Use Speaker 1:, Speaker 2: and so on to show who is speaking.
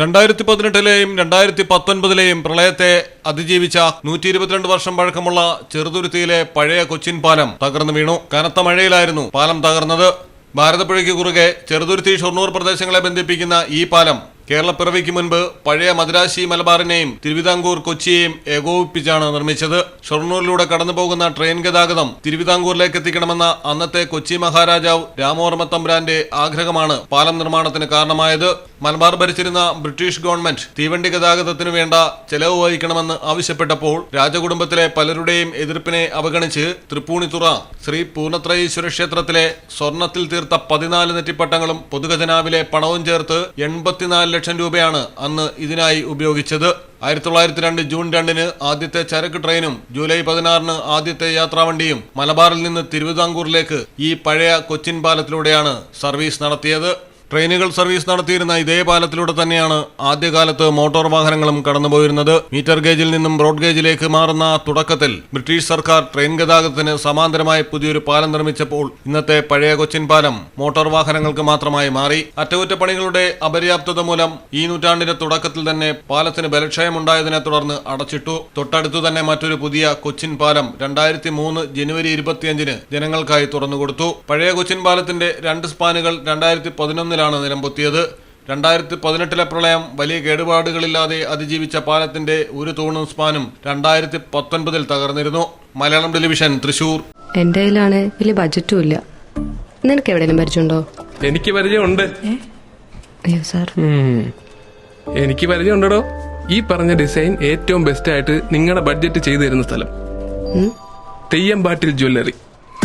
Speaker 1: രണ്ടായിരത്തി പതിനെട്ടിലെയും രണ്ടായിരത്തി പത്തൊൻപതിലെയും പ്രളയത്തെ അതിജീവിച്ച നൂറ്റി ഇരുപത്തിരണ്ട് വർഷം പഴക്കമുള്ള ചെറുതുരുത്തിയിലെ പഴയ കൊച്ചിൻ പാലം തകർന്നു വീണു. കനത്ത മഴയിലായിരുന്നു പാലം തകർന്നത്. ഭാരതപ്പുഴയ്ക്ക് കുറുകെ ചെറുതുരുത്തി ഷൊർണൂർ പ്രദേശങ്ങളെ ബന്ധിപ്പിക്കുന്ന ഈ പാലം കേരളപ്പിറവിക്ക് മുൻപ് പഴയ മദ്രാശി മലബാറിനെയും തിരുവിതാംകൂർ കൊച്ചിയെയും ഏകോപിപ്പിച്ചാണ് നിർമ്മിച്ചത്. ഷൊർണൂരിലൂടെ കടന്നുപോകുന്ന ട്രെയിൻ ഗതാഗതം തിരുവിതാംകൂറിലേക്ക് എത്തിക്കണമെന്ന അന്നത്തെ കൊച്ചി മഹാരാജാവ് രാമവർമ്മ തമ്പുരാന്റെ ആഗ്രഹമാണ് പാലം നിർമ്മാണത്തിന് കാരണമായത്. മലബാർ ഭരിച്ചിരുന്ന ബ്രിട്ടീഷ് ഗവൺമെന്റ് തീവണ്ടി ഗതാഗതത്തിനു വേണ്ട ചെലവ് വഹിക്കണമെന്ന് ആവശ്യപ്പെട്ടപ്പോൾ രാജകുടുംബത്തിലെ പലരുടെയും എതിർപ്പിനെ അവഗണിച്ച് തൃപ്പൂണിത്തുറ ശ്രീ പൂർണത്രയീശ്വര ക്ഷേത്രത്തിലെ സ്വർണത്തിൽ തീർത്ത പതിനാല് നെറ്റിപ്പട്ടങ്ങളും പൊതുഖജനാവിലെ പണവും ചേർത്ത് എൺപത്തിനാല് ലക്ഷം രൂപയാണ് അന്ന് ഇതിനായി ഉപയോഗിച്ചത്. ആയിരത്തി തൊള്ളായിരത്തി രണ്ട് ജൂൺ രണ്ടിന് ആദ്യത്തെ ചരക്ക് ട്രെയിനും ജൂലൈ പതിനാറിന് ആദ്യത്തെ യാത്രാവണ്ടിയും മലബാറിൽ നിന്ന് തിരുവിതാംകൂറിലേക്ക് ഈ പഴയ കൊച്ചിൻ പാലത്തിലൂടെയാണ് സർവീസ് നടത്തിയത്. ട്രെയിനുകൾ സർവീസ് നടത്തിയിരുന്ന ഇതേ പാലത്തിലൂടെ തന്നെയാണ് ആദ്യകാലത്ത് മോട്ടോർ വാഹനങ്ങളും കടന്നുപോയിരുന്നത്. മീറ്റർ ഗേജിൽ നിന്നും ബ്രോഡ് ഗേജിലേക്ക് മാറുന്ന തുടക്കത്തിൽ ബ്രിട്ടീഷ് സർക്കാർ ട്രെയിൻ ഗതാഗതത്തിന് സമാന്തരമായി പുതിയൊരു പാലം നിർമ്മിച്ചപ്പോൾ ഇന്നത്തെ പഴയ കൊച്ചിൻ പാലം മോട്ടോർ വാഹനങ്ങൾക്ക് മാത്രമായി മാറി. അറ്റകുറ്റപ്പണികളുടെ അപര്യാപ്തത മൂലം ഈ നൂറ്റാണ്ടിന്റെ തുടക്കത്തിൽ തന്നെ പാലത്തിന് ബലക്ഷയമുണ്ടായതിനെ തുടർന്ന് അടച്ചിട്ടു. തൊട്ടടുത്തു തന്നെ മറ്റൊരു പുതിയ കൊച്ചിൻ പാലം രണ്ടായിരത്തി മൂന്ന് ജനുവരി ഇരുപത്തിയഞ്ചിന് ജനങ്ങൾക്കായി തുറന്നുകൊടുത്തു. പഴയ കൊച്ചിൻ പാലത്തിന്റെ രണ്ട് സ്പാനുകൾ രണ്ടായിരത്തി പതിനൊന്നിലാണ് നിലംപൊത്തിയത് രണ്ടായിരത്തി പതിനെട്ടിലെ പ്രളയം വലിയ കേടുപാടുകളില്ലാതെ അതിജീവിച്ച പാലത്തിന്റെ ഒരു തൂണും സ്പാനും രണ്ടായിരത്തി പത്തൊൻപതിൽ തകർന്നിരുന്നു. മലയാളം ടെലിവിഷൻ തൃശൂർ.
Speaker 2: എന്റെ കയ്യിലാണ് വലിയ ബജറ്റും ഇല്ല. നിനക്ക് എവിടെയെങ്കിലും പരിചയമുണ്ടോ?
Speaker 3: എനിക്ക് പരിചയമുണ്ട്.
Speaker 2: അയ്യോ സാർ.
Speaker 3: എനിക്ക് പരിചയമുണ്ടോ ഈ പറഞ്ഞ ഡിസൈൻ ഏറ്റവും ബെസ്റ്റ് ആയിട്ട് നിങ്ങളുടെ ബഡ്ജറ്റ് ചെയ്തു തരുന്ന സ്ഥലം Theyyampattil jewellery